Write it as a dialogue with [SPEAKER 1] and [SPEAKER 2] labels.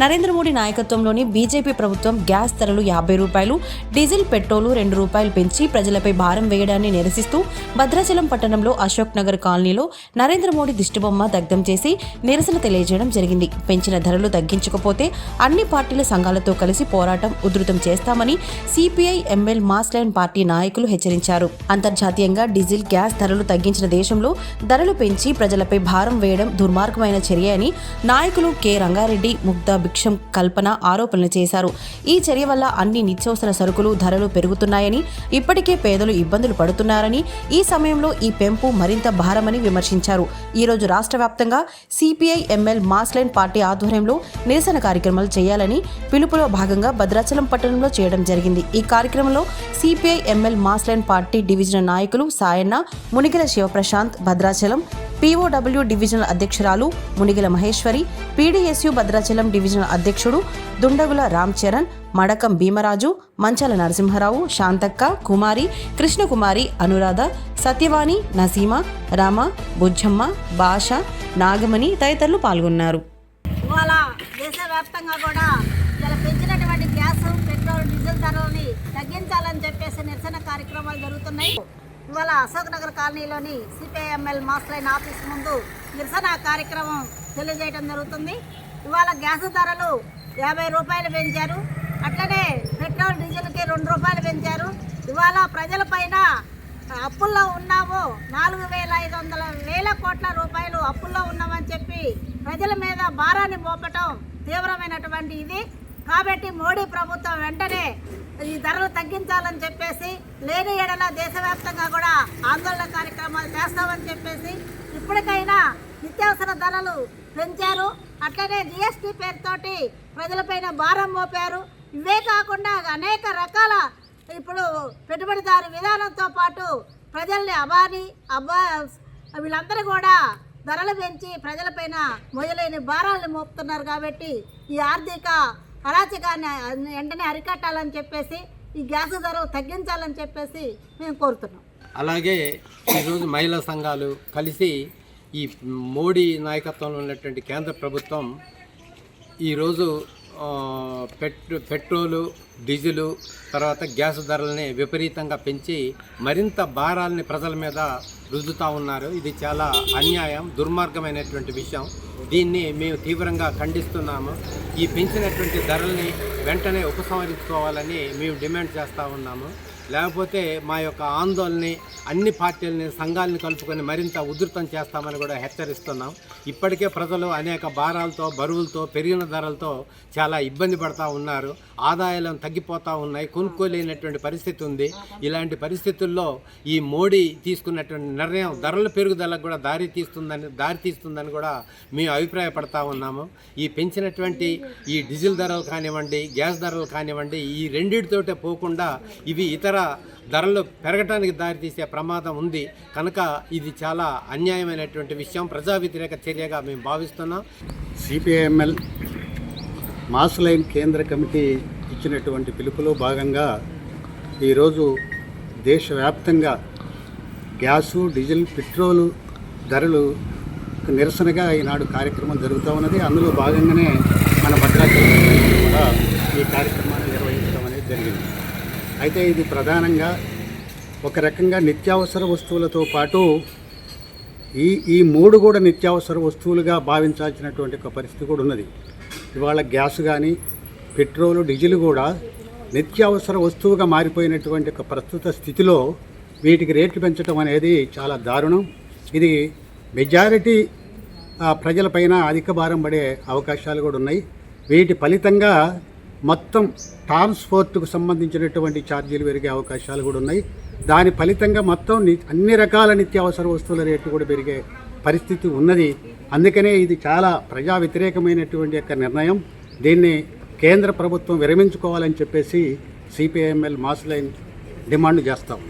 [SPEAKER 1] నరేంద్ర మోడీ నాయకత్వంలోని బీజేపీ ప్రభుత్వం గ్యాస్ ధరలు యాభై రూపాయలు డీజిల్ పెట్రోలు రెండు రూపాయలు పెంచి ప్రజలపై భారం వేయడాన్ని నిరసిస్తూ భద్రాచలం పట్టణంలో అశోక్ నగర్ కాలనీలో నరేంద్ర మోడీ దిష్టిబొమ్మ దగ్ధం చేసి నిరసన తెలియజేయడం జరిగింది. పెంచిన ధరలు తగ్గించకపోతే అన్ని పార్టీల సంఘాలతో కలిసి పోరాటం ఉధృతం చేస్తామని CPI ML mass line party నాయకులు హెచ్చరించారు. అంతర్జాతీయంగా డీజిల్ గ్యాస్ ధరలు తగ్గించిన దేశంలో ధరలు పెంచి ప్రజలపై భారం వేయడం దుర్మార్గమైన చర్య అని నాయకులు కె. రంగారెడ్డి ముగ్ధా భిక్షం కల్పన ఆరోపణలు చేశారు. ఈ చర్య వల్ల అన్ని నిత్యావసర సరుకులు ధరలు పెరుగుతున్నాయని ఇప్పటికే పేదలు ఇబ్బందులు పడుతున్నారని ఈ సమయంలో ఈ పెంపు మరింత భారమని విమర్శించారు. ఈరోజు రాష్ట్ర వ్యాప్తంగా సిపిఐ ఎంఎల్ మాస్లైన్ పార్టీ ఆధ్వర్యంలో నిరసన కార్యక్రమాలు చేయాలని పిలుపులో భాగంగా భద్రాచలం పట్టణంలో చేయడం జరిగింది. ఈ కార్యక్రమంలో CPI ML mass line party divisional నాయకులు సాయన్న మునిగిల శివప్రశాంత్ భద్రాచలం పీఓడబ్ల్యూ డివిజనల్ అధ్యక్షురాలు మునిగిల మహేశ్వరి పీడీఎస్యు భద్రాచలం డివిజనల్ అధ్యక్షుడు దుండగుల రామ్ చరణ్ మడకం భీమరాజు మంచాల నరసింహారావు శాంతక్క కుమారి కృష్ణకుమారి అనురాధ సత్యవాణి నసీమ రామ బుజ్జమ్మ భాష నాగమణి తదితరులు పాల్గొన్నారు.
[SPEAKER 2] ఇవాళ దేశవ్యాప్తంగా కూడా ఇలా పెంచినటువంటి గ్యాస్ పెట్రోల్ డీజిల్ ధరలని తగ్గించాలని చెప్పేసి నిరసన కార్యక్రమాలు జరుగుతున్నాయి. ఇవాళ అశోక్ నగర్ కాలనీలోని సిపిఐఎంఎల్ మాస్టర్ అయిన ఆఫీస్ ముందు నిరసన కార్యక్రమం తెలియజేయడం జరుగుతుంది. ఇవాళ గ్యాస్ ధరలు యాభై రూపాయలు పెంచారు. అట్లనే పెట్రోల్ డీజిల్కి రెండు రూపాయలు పెంచారు. ఇవాళ ప్రజలపైన అప్పుల్లో ఉన్నాము నాలుగు వేల ఐదు వందల వేల కోట్ల రూపాయలు అప్పుల్లో ఉన్నామని చెప్పి ప్రజల మీద భారాన్ని మోపటం తీవ్రమైనటువంటి ఇది. కాబట్టి మోడీ ప్రభుత్వం వెంటనే ఈ ధరలు తగ్గించాలని చెప్పేసి లేని ఎడల దేశవ్యాప్తంగా కూడా ఆందోళన కార్యక్రమాలు చేస్తామని చెప్పేసి ఇప్పటికైనా నిత్యావసర ధరలు పెంచారు. అట్లనే జిఎస్టీ పేరుతోటి ప్రజలపైన భారం మోపారు. ఇవే కాకుండా అనేక రకాల ఇప్పుడు పెట్టుబడిదారు విధానంతో పాటు ప్రజల్ని అబాని అబ్బా వీళ్ళందరూ కూడా ధరలు పెంచి ప్రజలపైన మొదలైన భారాలను మోపుతున్నారు కాబట్టి ఈ ఆర్థిక అరాచకాన్ని వెంటనే అరికట్టాలని చెప్పేసి ఈ గ్యాస్ ధర తగ్గించాలని చెప్పేసి మేము కోరుతున్నాం.
[SPEAKER 3] అలాగే ఈరోజు మహిళా సంఘాలు కలిసి ఈ మోడీ నాయకత్వంలో ఉన్నటువంటి కేంద్ర ప్రభుత్వం ఈరోజు పెట్రో పెట్రోలు డీజిలు తర్వాత గ్యాస్ ధరలని విపరీతంగా పెంచి మరింత భారాల్ని ప్రజల మీద రుద్దుతూ ఉన్నారు. ఇది చాలా అన్యాయం దుర్మార్గమైనటువంటి విషయం. దీన్ని మేము తీవ్రంగా ఖండిస్తున్నాము. ఈ పెంచినటువంటి ధరల్ని వెంటనే ఉపసంహరించుకోవాలని మేము డిమాండ్ చేస్తూ ఉన్నాము. లేకపోతే మా యొక్క ఆందోళనని అన్ని పార్టీలని సంఘాలని కలుపుకొని మరింత ఉధృతం చేస్తామని కూడా హెచ్చరిస్తున్నాం. ఇప్పటికే ప్రజలు అనేక భారాలతో బరువులతో పెరిగిన ధరలతో చాలా ఇబ్బంది పడతా ఉన్నారు. ఆదాయాలు తగ్గిపోతూ ఉన్నాయి. కొనుక్కోలేనటువంటి పరిస్థితి ఉంది. ఇలాంటి పరిస్థితుల్లో ఈ మోడీ తీసుకున్నటువంటి నిర్ణయం ధరల పెరుగుదలకు కూడా దారి తీస్తుందని దారి తీస్తుందని కూడా మేము అభిప్రాయపడతా ఉన్నాము. ఈ పెంచినటువంటి ఈ డీజిల్ ధరలు కానివ్వండి గ్యాస్ ధరలు కానివ్వండి ఈ రెండింటితోటే పోకుండా ఇవి ఇతర ధరలు పెరగటానికి దారితీసే ప్రమాదం ఉంది. కనుక ఇది చాలా అన్యాయమైనటువంటి విషయం. ప్రజా వ్యతిరేక చర్యగా మేము భావిస్తున్నాం.
[SPEAKER 4] సిపిఐఎంఎల్ మాస్ లైన్ కేంద్ర కమిటీ ఇచ్చినటువంటి పిలుపులో భాగంగా ఈరోజు దేశవ్యాప్తంగా గ్యాసు డీజిల్ పెట్రోలు ధరలు నిరసనగా ఈనాడు కార్యక్రమం జరుగుతూ ఉన్నది. అందులో భాగంగానే మన భద్రాచలం కూడా ఈ కార్యక్రమాన్ని నిర్వహించడం అనేది జరిగింది అయితే ఇది ప్రధానంగా ఒక రకంగా నిత్యావసర వస్తువులతో పాటు ఈ ఈ మూడు కూడా నిత్యావసర వస్తువులుగా భావించాల్సినటువంటి ఒక పరిస్థితి కూడా ఉన్నది. ఇవాళ గ్యాస్ కానీ పెట్రోలు డీజిల్ కూడా నిత్యావసర వస్తువుగా మారిపోయినటువంటి ఒక ప్రస్తుత స్థితిలో వీటికి రేట్లు పెంచడం అనేది చాలా దారుణం. ఇది మెజారిటీ ప్రజలపైన అధిక భారం పడే అవకాశాలు కూడా ఉన్నాయి. వీటి ఫలితంగా మొత్తం ట్రాన్స్పోర్ట్కు సంబంధించినటువంటి ఛార్జీలు పెరిగే అవకాశాలు కూడా ఉన్నాయి. దాని ఫలితంగా మొత్తం ని- అన్ని రకాల నిత్యావసర వస్తువుల రేట్లు కూడా పెరిగే పరిస్థితి ఉన్నది. అందుకనే ఇది చాలా ప్రజా వ్యతిరేకమైనటువంటి యొక్క నిర్ణయం. దీన్ని కేంద్ర ప్రభుత్వం విరమించుకోవాలని చెప్పేసి సిపిఐఎంఎల్ మాస్ లైన్ డిమాండ్ చేస్తాం.